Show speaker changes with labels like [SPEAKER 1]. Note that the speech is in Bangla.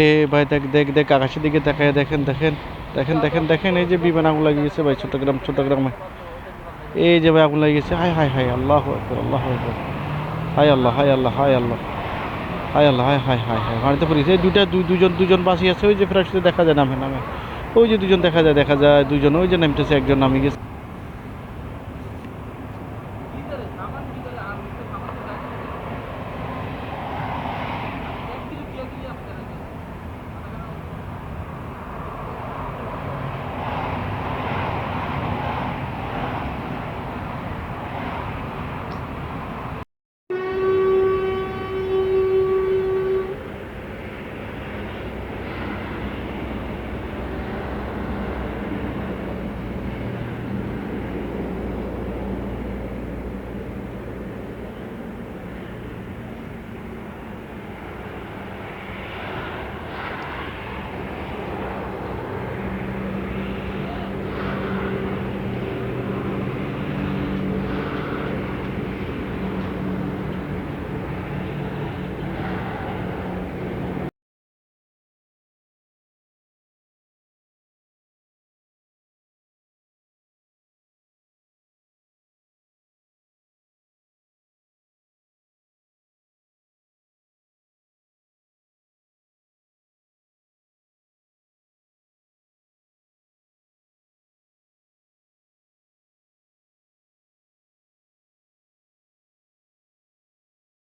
[SPEAKER 1] রে ভাই, দেখ দেখ দেখ, আকাশের দিকে দেখায় দেখেন দেখেন দেখেন দেখেন দেখেন, এই যে বিমান আগুন লাগিয়ে গেছে, ভাই, চট্টগ্রাম, চট্টগ্রামে এই যে ভাই, আগুন লাগিয়ে গেছে হাই হাই হাই আল্লাহ আকবর আল্লাহ আকবর। হাই আল্লাহ হাই আল্লাহ হাই আল্লাহ হাই আল্লাহ হাই হাই হাই হাই মারিতে পড়িয়েছে এই দুইটা, দুই দুজন দুজন বাসি আছে, ওই যে ফ্রেশ দেখা যায় নামে নামে। ওই যে দুজন দেখা যায় দেখা যায় দুজন ওই যে নামতেছে, একজন নামে গেছে।